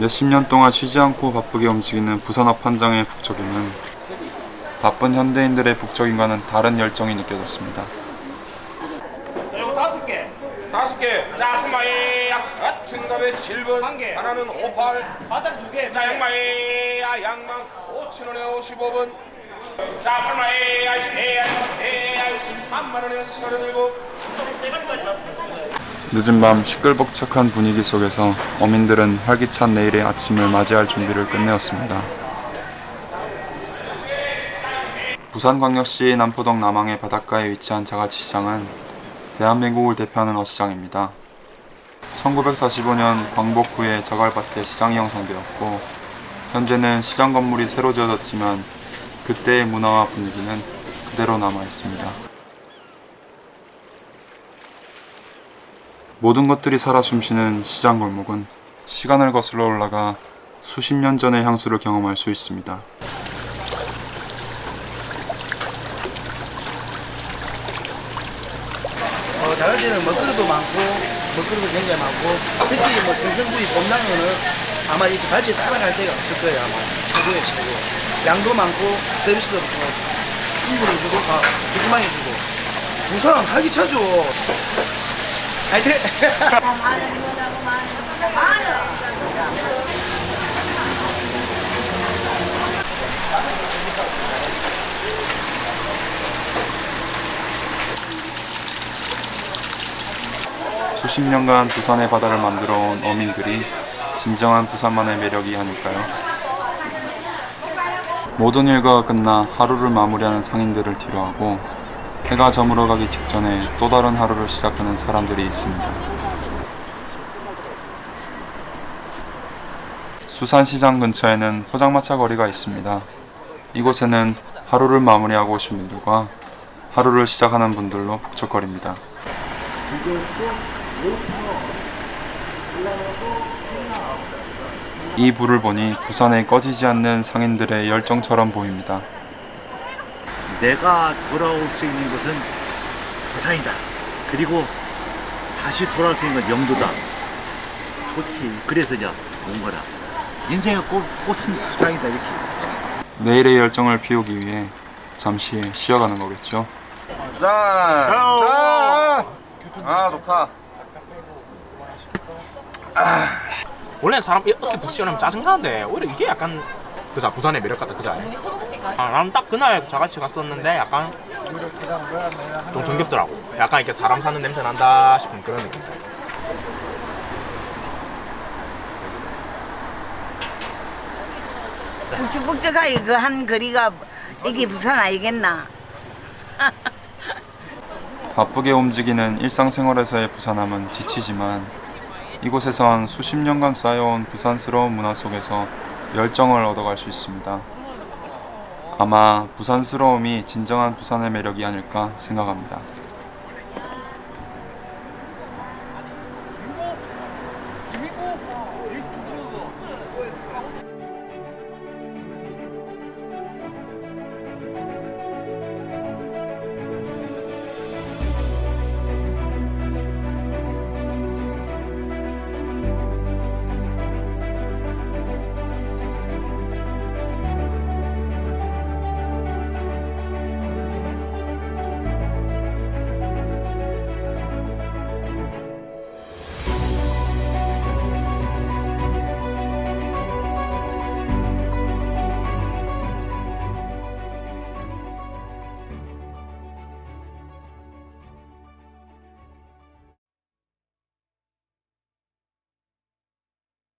몇십 년 동안 쉬지 않고 바쁘게 움직이는 부산업 현장의 북적임은 바쁜 현대인들의 북적임과는 다른 열정이 느껴졌습니다. 이거 다섯 개. 다섯 개. 자, 손마이 같은 답에 7번. 한 개. 하나는 58. 바닥 두 개. 자, 양마이 야 양망 5천 원에 55번. 자, 팔마이 세야 13만 원에 37. 늦은 밤 시끌벅적한 분위기 속에서 어민들은 활기찬 내일의 아침을 맞이할 준비를 끝내었습니다. 부산광역시 남포동 남항의 바닷가에 위치한 자갈치시장은 대한민국을 대표하는 어시장입니다. 1945년 광복 후에 자갈밭에 시장이 형성되었고 현재는 시장 건물이 새로 지어졌지만 그때의 문화와 분위기는 그대로 남아 있습니다. 모든 것들이 살아 숨쉬는 시장 골목은 시간을 거슬러 올라가 수십 년 전의 향수를 경험할 수 있습니다. 어, 자갈치는 먹거리도 많고 먹거리도 굉장히 많고 특히 뭐 생선구이 봄나면은 아마 이 자갈치 따라갈 데가 없을 거예요 아마. 최고예요 최고. 양도 많고 서비스도 뭐 충분히 주고 아, 푸짐하게 주고. 부산 활기차죠 수십 년간 부산의 바다를 만들어 온 어민들이 진정한 부산만의 매력이 아닐까요? 모든 일과가 끝나 하루를 마무리하는 상인들을 뒤로하고 해가 저물어 가기 직전에 또 다른 하루를 시작하는 사람들이 있습니다. 수산시장 근처에는 포장마차 거리가 있습니다. 이곳에는 하루를 마무리하고 오신 분들과 하루를 시작하는 분들로 북적거립니다. 이 불을 보니 부산에 꺼지지 않는 상인들의 열정처럼 보입니다. 내가 돌아올 수 있는 곳은 부산이다. 그리고 다시 돌아올 수 있는 건 영도다. 좋지. 그래서 이제 온 거라. 인생의 꽃, 꽃은 부산이다. 이렇게. 내일의 열정을 피우기 위해 잠시 쉬어가는 거겠죠. 짠! 짠! 아 좋다. 원래 사람 이렇게 부딪히면 짜증나는데 오히려 이게 약간 그자 부산의 매력 같다 그자. 아, 나는 딱 그날 자갈치 갔었는데 약간 좀 정겹더라고. 약간 이렇게 사람 사는 냄새 난다 싶은 그런 느낌. 북적북적하게 그한 거리가 이게 부산 아니겠나? 바쁘게 움직이는 일상생활에서의 부산함은 지치지만 이곳에선 수십 년간 쌓여온 부산스러운 문화 속에서 열정을 얻어갈 수 있습니다. 아마 부산스러움이 진정한 부산의 매력이 아닐까 생각합니다.